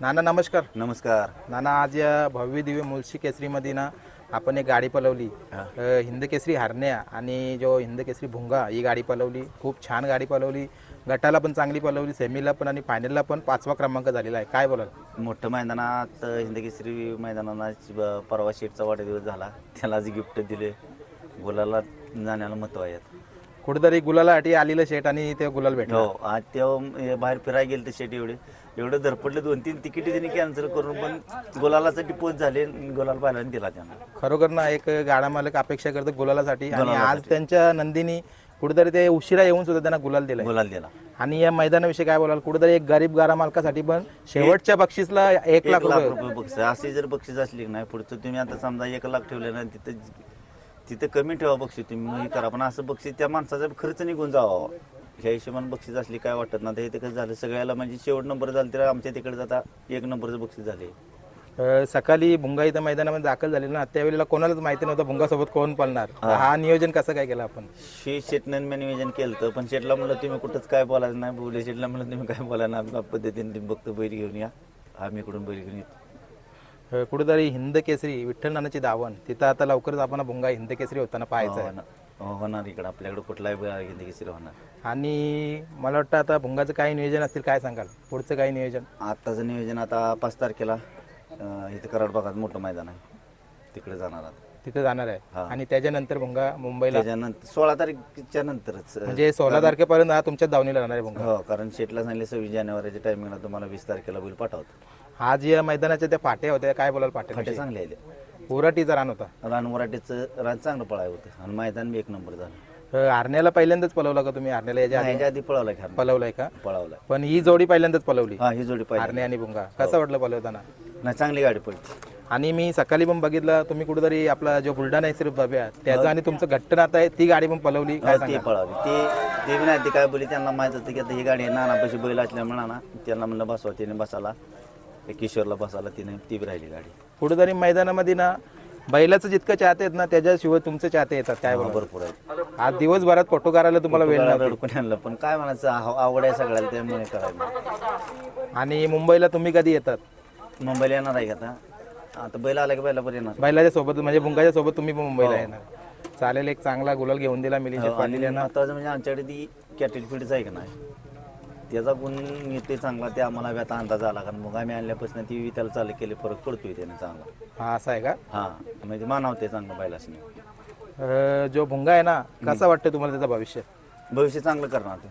नाना नमस्कार. नमस्कार. नाना आज या भव्य दिव्य मुळशी केसरीमध्ये ना आपण एक गाडी पलवली. हिंद केसरी हरण्या आणि जो हिंद केसरी भुंगा ही गाडी पलवली. खूप छान गाडी पलवली. गटाला पण चांगली पलवली. सेमीला पण आणि फायनलला पण पाचवा क्रमांक झालेला आहे. काय बोलाल? मोठं मैदानात हिंदकेसरी मैदानात ब- परवा शेटचा वाढदिवस झाला. त्याला आज गिफ्ट दिले. गुलाला जाण्याला महत्त्व आहे. कुठेतरी गुलालासाठी आलेलं शेट आणि ते गुलाल भेटलं. हो आज तेव्हा बाहेर फिरायला गेले ते शेट एवढे. एवढं धरपडले दोन तीन तिकीट त्यांनी कॅन्सल करून पण गुलालासाठी पोच झाले आणि गुलाल पाहिला दिला त्यांना. खरोखर ना एक गाडा मालक अपेक्षा करतो गुलालासाठी आणि. आज त्यांच्या नंदीनी कुठेतरी ते उशिरा येऊन सुद्धा त्यांना गुलाल दिलाय. गुलाल दिला. आणि या मैदानाविषयी काय बोलाल? कुठेतरी एक गरीब गारा मालकासाठी पण शेवटच्या बक्षीसला एक लाख लाख रुपये. बक्षीस. अशी जर बक्षीस असली नाही पुढचं तुम्ही आता समजा एक लाख ठेवले ना तिथं तिथं कमी ठेवा बक्षीस तुम्ही मग हे करा. पण असं बक्षीस त्या माणसाचा खर्च निघून जावा. ह्या हिशोबाने बक्षीस असली काय वाटत ना ते कसं झालं सगळ्याला म्हणजे शेवट नंबर झालं तर आमच्या तिकडे जाता एक नंबरचं बक्षीस झाले. अ, सकाळी भुंगा इथं मैदानामध्ये दाखल झाले ना त्यावेळेला कोणालाच माहिती नव्हतं भुंगासोबत कोण पळणार. हा. नियोजन कसं काय केलं आपण? शी शेटनं मी नियोजन केलं होतं पण शेटला म्हणलं तुम्ही कुठंच काय बोलायचं नाही. बोलले शेटला म्हणलं तुम्ही काय बोलायला आपल्या पद्धतीने तुम्ही बघतो बैल घेऊन या. आम्ही इकडून बैल घेऊन येतो. कुठेतरी हिंद केसरी विठ्ठल नानाची दावण. तिथं आता लवकरच आपण भुंगा हिंद केसरी होताना पाहायचं आहे. होणार हो, होणार इकडं. आपल्याकडे कुठलाही बैल हिंदकेसरी होणार. आणि मला वाटतं आता भुंगाचं काय नियोजन असतील काय सांगाल? पुढचं काय नियोजन? आत्ताचं नियोजन आता पाच तारखेला अं, इथं कराड भागात मोठं मैदान आहे. तिकडे जाणार आता. तिथं जाणार आहे. हा. आणि त्याच्यानंतर भुंगा मुंबईला? त्याच्यानंतर सोळा तारखेच्या नंतरच म्हणजे सोळा तारखेपर्यंत हा तुमच्या दावणीला राहणार आहे भुंगा. हो कारण शेटला सांगले सव्वीस जानेवारीच्या टायमिंगला तुम्हाला वीस तारखेला बैल पाठवतो. आज या मैदानाच्या त्या फाट्या होत्या काय बोलाल फाट्या फाटे चांगले आले उराटीचा रान होता. रान वराटीचं रान चांगलं पळाय होतं आणि मैदान बी एक नंबर झालं. अ, आरण्याला पहिल्यांदाच पळवला का तुम्ही? आरण्याला याच्या आधी? ह्याच्या आधी पळवला खेळ पळवलाय का? पळवला पण ही जोडी पहिल्यांदाच पळवली. हा ही जोडी पाहिजे आरणे आणि भुंगा कसं वाटलं पळवताना? नाही चांगली गाडी पडते आणि मी सकाळी पण बघितलं तुम्ही कुठेतरी आपला जो बुलढाणा आहे सिर्फ भव्या त्याचं आणि तुमचं घट्ट नातं आहे ती गाडी पण पळवली. काय हो, ते सांगा पळावी ते ते बी नाही ते काय बोलली त्यांना माहीत होतं की आता ही गाडी नाना पशी बैल असल्यामुळे ना त्यांना म्हणलं बसवा तिने बसाला किशोरला बसाला तिने ती राहिली गाडी. कुठेतरी मैदानामध्ये ना बैलाचं जितकं चाहते आहेत ना त्याच्याशिवाय तुमचं चाहते येतात काय हा, बोला? भरपूर आहे आज दिवसभरात फोटो करायला तुम्हाला वेळ नव्हता. रडकून आणलं पण काय म्हणायचं आव- आवड आहे सगळ्याला त्यामुळे करायला आणि मुंबईला तुम्ही कधी येतात? मुंबईला येणार आहे का आता? आता बैल आला की बैला पण येणार. बैलाच्या सोबत म्हणजे भुंगाच्या सोबत तुम्ही पण मुंबईला येणार. चालेल एक चांगला गुलाल घेऊन दिला मिलिंद हो, आणि महत्वाचं म्हणजे आमच्याकडे ती कॅटेल फील्डच आहे का नाही? त्याचा गुण येते चांगला ते आम्हाला बी आता अंदाज आला. कारण मग आम्ही आणल्यापासून ती त्याला चालू केले फरक पडतोय त्याने चांगला. हा असं आहे का? हा म्हणजे मानावते चांगलं बैलासनी. अं, जो भुंगा आहे ना कसा वाटतं तुम्हाला त्याचं भविष्य? भविष्य चांगलं करणार ते.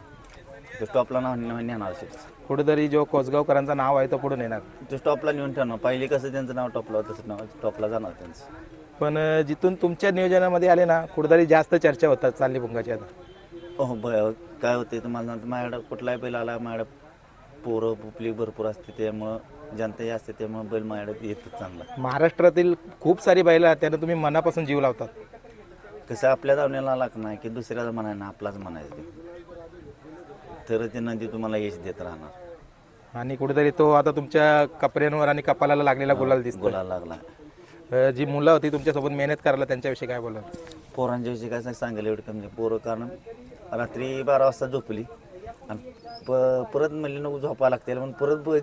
तो टॉपला नाव नेणार शेत कुठेतरी जो कोसगावकरांचा नाव आहे तो पुढून येणार तो टॉपला नेऊन ठेवणार. पहिले कसं त्यांचं नाव टॉपला होतं तसं नाव टॉपला जाणार त्यांचं. पण अं, जिथून तुमच्या नियोजनामध्ये आले ना कुठेतरी जास्त चर्चा होतात चालली भुंगाची आता. हो ब काय होते तुम्हाला सांगतो माझ्याकडं कुठलाही बैल आला माझ्याकडं पोरं पुपली भरपूर असते त्यामुळं जनता असते त्यामुळं बैल माझ्याकडे येतात चांगला. महाराष्ट्रातील खूप सारी बैल आहेत त्यांना तुम्ही मनापासून जीव लावतात. कसं आपल्या धावण्याला का नाही की दुसऱ्याचा म्हणायला आपलाच म्हणायचं ते. तर ते नंदी तुम्हाला यश देत राहणार. आणि कुठेतरी तो आता तुमच्या कपड्यांवर आणि कपालाला लागलेला गुलाल दिसतो बोलायला लागला. अं, जी मुलं होती तुमच्यासोबत मेहनत करायला त्यांच्याविषयी काय बोलाल? पोरांच्या विषयी काय सांगायला एवढं कमी? नाही. पोरं कारण रात्री बारा वाजता झोपली. आणि प परत म्हणली नको झोपायला लागते पण परत ब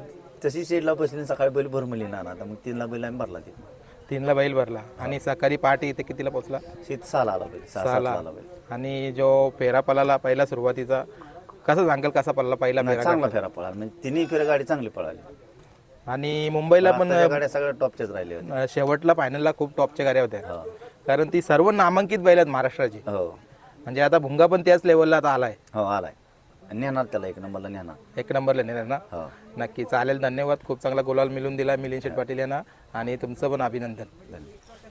तशी शेडला बसली आणि सकाळी बैल भर म्हणली ना आता मग तीनला बैल आम्ही भरला ते तीनला बैल भरला. आणि सकाळी पहाटे इथे कितीला पोहोचला? शेत सहाला आला बैल सहा. सातला आला बैल. आणि जो फेरा पळाला पहिला सुरुवातीचा कसं सांगाल कसा पडला पहिला नाही, फेरा चांगला फेरा पळाला. म्हणजे तिन्ही फेरा गाडी चांगली पळाली. आणि मुंबईला पण आताच्या गाड्या सगळ्या टॉपच्याच राहिल्या होत्या. अं, शेवटला फायनलला खूप टॉपच्या गाड्या होत्या. हो. कारण ती सर्व नामांकित बैल आहेत महाराष्ट्राची. हो. म्हणजे आता भुंगा पण त्याच लेवलला आता आलाय. हो आलाय. नेणार त्याला एक नंबरला नेणार. एक नंबरला नेणार ना? हो. नक्की चालेल. धन्यवाद. खूप चांगला गुलाल मिळून दिला मिलिंद शेठ पाटील यांना. आणि तुमचं पण अभिनंदन. धन्यवाद.